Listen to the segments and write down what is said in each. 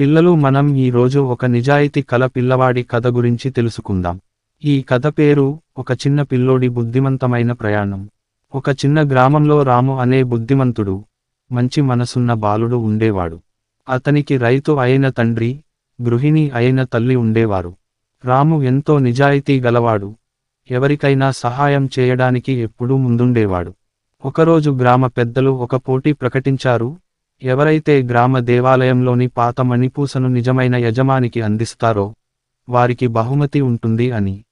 పిల్లలు మనం ఈ రోజు ఒక నిజాయితీ కల పిల్లవాడి కథ గురించి తెలుసుకుందాం. ఈ కథ పేరు ఒక చిన్న పిల్లోడి బుద్ధిమంతమైన ప్రయాణం. ఒక చిన్న గ్రామంలో రాము అనే బుద్ధిమంతుడు మంచి మనసున్న బాలుడు ఉండేవాడు. అతనికి రైతు అయిన తండ్రి గృహిణి అయిన తల్లి ఉండేవారు. రాము ఎంతో నిజాయితీ గలవాడు. ఎవరికైనా సహాయం చేయడానికి ఎప్పుడూ ముందుండేవాడు. ఒకరోజు గ్రామ పెద్దలు ఒక పోటీ ప్రకటించారు ఎవరైతే గ్రామ దేవాలయంలోని పాత మణిపూసను నిజమైన యజమానికి అందిస్తారో వారికి బహుమతి ఉంటుంది అని.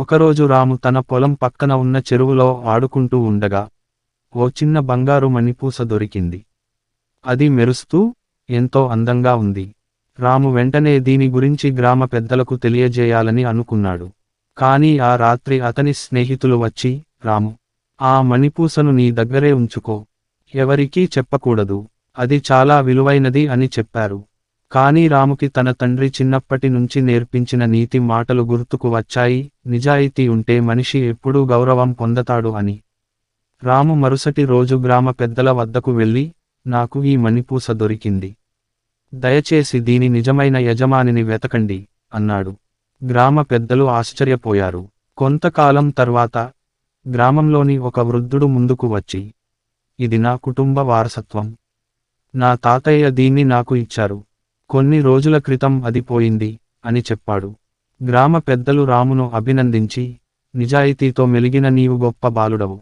ఒకరోజు రాము తన పొలం పక్కన ఉన్న చెరువులో ఆడుకుంటూ ఉండగా ఓ చిన్న బంగారు మణిపూస దొరికింది. అది మెరుస్తూ ఎంతో అందంగా ఉంది. రాము వెంటనే దీని గురించి గ్రామ పెద్దలకు తెలియజేయాలని అనుకున్నాడు. కానీ ఆ రాత్రి అతని స్నేహితులు వచ్చి రాము ఆ మణిపూసను నీ దగ్గరే ఉంచుకో. ఎవరికీ చెప్పకూడదు. అది చాలా విలువైనది అని చెప్పారు. కానీ రాముకి తన తండ్రి చిన్నప్పటి నుంచి నేర్పించిన నీతి మాటలు గుర్తుకు వచ్చాయి. నిజాయితీ ఉంటే మనిషి ఎప్పుడూ గౌరవం పొందతాడు అని. రాము మరుసటి రోజు గ్రామ పెద్దల వద్దకు వెళ్ళి నాకు ఈ మణిపూస దొరికింది. దయచేసి దీని నిజమైన యజమానిని వెతకండి అన్నాడు. గ్రామ పెద్దలు ఆశ్చర్యపోయారు. కొంతకాలం తర్వాత గ్రామంలోని ఒక వృద్ధుడు ముందుకు వచ్చి ఇది నా కుటుంబ వారసత్వం. నా తాతయ్య దీన్ని నాకు ఇచ్చారు. కొన్ని రోజుల క్రితం అది పోయింది అని చెప్పాడు. గ్రామ పెద్దలు రామును అభినందించి నిజాయితీతో మెలిగిన నీవు గొప్ప బాలుడవు.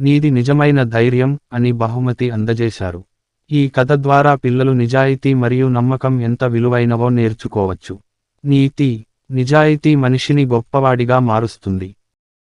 నీది నిజమైన ధైర్యం అని బహుమతి అందజేశారు. ఈ కథ ద్వారా పిల్లలు నిజాయితీ మరియు నమ్మకం ఎంత విలువైనవో నేర్చుకోవచ్చు. నీతి నిజాయితీ మనిషిని గొప్పవాడిగా మారుస్తుంది.